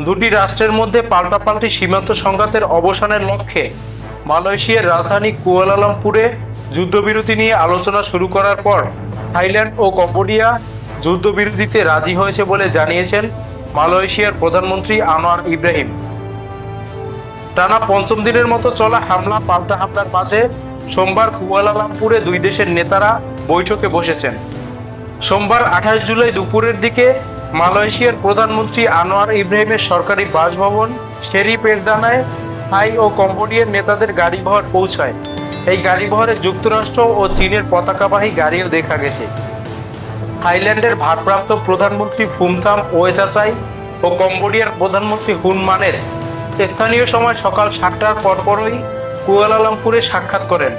দুটি রাষ্ট্রের মধ্যে পাল্টাপাল্টি সীমান্ত সংঘাতের অবসানের লক্ষ্যে মালয়েশিয়ার রাজধানী কুয়ালালামপুরে যুদ্ধবিরতি নিয়ে আলোচনা শুরু করার পর থাইল্যান্ড ও কম্বোডিয়া যুদ্ধবিরতিতে রাজি হয়েছে বলে জানিয়েছেন মালয়েশিয়ার প্রধানমন্ত্রী আনোয়ার ইব্রাহিম। টানা পঞ্চম দিনের মতো চলা হামলা, পাল্টা হামলার মাঝে সোমবার কুয়ালালামপুরে দুই দেশের নেতারা বৈঠকে বসেছেন। সোমবার আঠাশ জুলাই দুপুরের দিকে মালয়েশিয়ার প্রধানমন্ত্রী আনোয়ার ইব্রাহিমের সরকারি বাসভবন শেরি পেরদানায় থাই ও কম্বোডিয়ার নেতাদের গাড়িবহর পৌঁছায়। এই গাড়িবহরে যুক্তরাষ্ট্র ও চীনের পতাকাবাহী গাড়িও দেখা গেছে। থাইল্যান্ডের ভারপ্রাপ্ত প্রধানমন্ত্রী ফুমথাম ওয়েচাচাই ও কম্বোডিয়ার প্রধানমন্ত্রী হুন মানের স্থানীয় সময় সকাল সাতটার পরপরই কুয়ালালামপুরে সাক্ষাৎ করেন।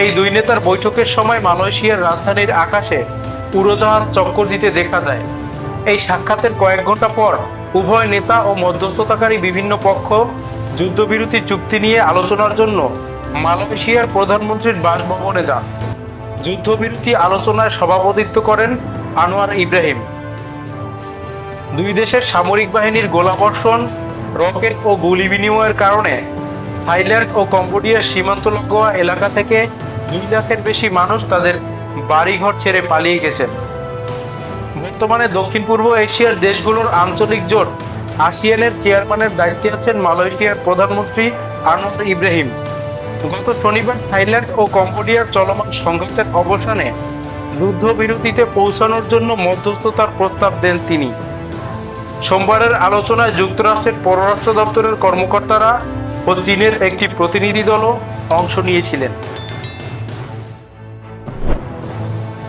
এই দুই নেতার বৈঠকের সময় মালয়েশিয়ার রাজধানীর আকাশে উড়োজাহাজ চক্কর দিতে দেখা যায়। সাক্ষাতের কয়েক ঘণ্টা পর উভয় নেতা ও মধ্যস্থতাকারী বিভিন্ন পক্ষ যুদ্ধবিরতি চুক্তি নিয়ে আলোচনার জন্য মালয়েশিয়ার প্রধানমন্ত্রীর বাসভবনে যান। যুদ্ধবিরতি আলোচনায় সভাপতিত্ব করেন আনোয়ার ইব্রাহিম। দুই দেশের সামরিক বাহিনীর গোলাবর্ষণ, রকেট ও গুলি বিনিময়ের কারণে থাইল্যান্ড ও কম্বোডিয়ার সীমান্ত লাগোয়া এলাকা থেকে দুই লাখের বেশি মানুষ তাদের বাড়িঘর ছেড়ে পালিয়ে গেছেন। বর্তমানে দক্ষিণ পূর্ব এশিয়ার দেশগুলোর আঞ্চলিক জোট আসিয়ানের চেয়ারম্যানের দায়িত্বে আছেন মালয়েশিয়ার প্রধানমন্ত্রী আনোয়ার ইব্রাহিম। গত শনিবার থাইল্যান্ড ও কম্বোডিয়ার চলমান সংঘাতের অবসানে যুদ্ধবিরতিতে পৌঁছানোর জন্য মধ্যস্থতার প্রস্তাব দেন তিনি। সোমবারের আলোচনায় যুক্তরাষ্ট্রের পররাষ্ট্র দপ্তরের কর্মকর্তারা ও চীনের একটি প্রতিনিধি দলও অংশ নিয়েছিলেন।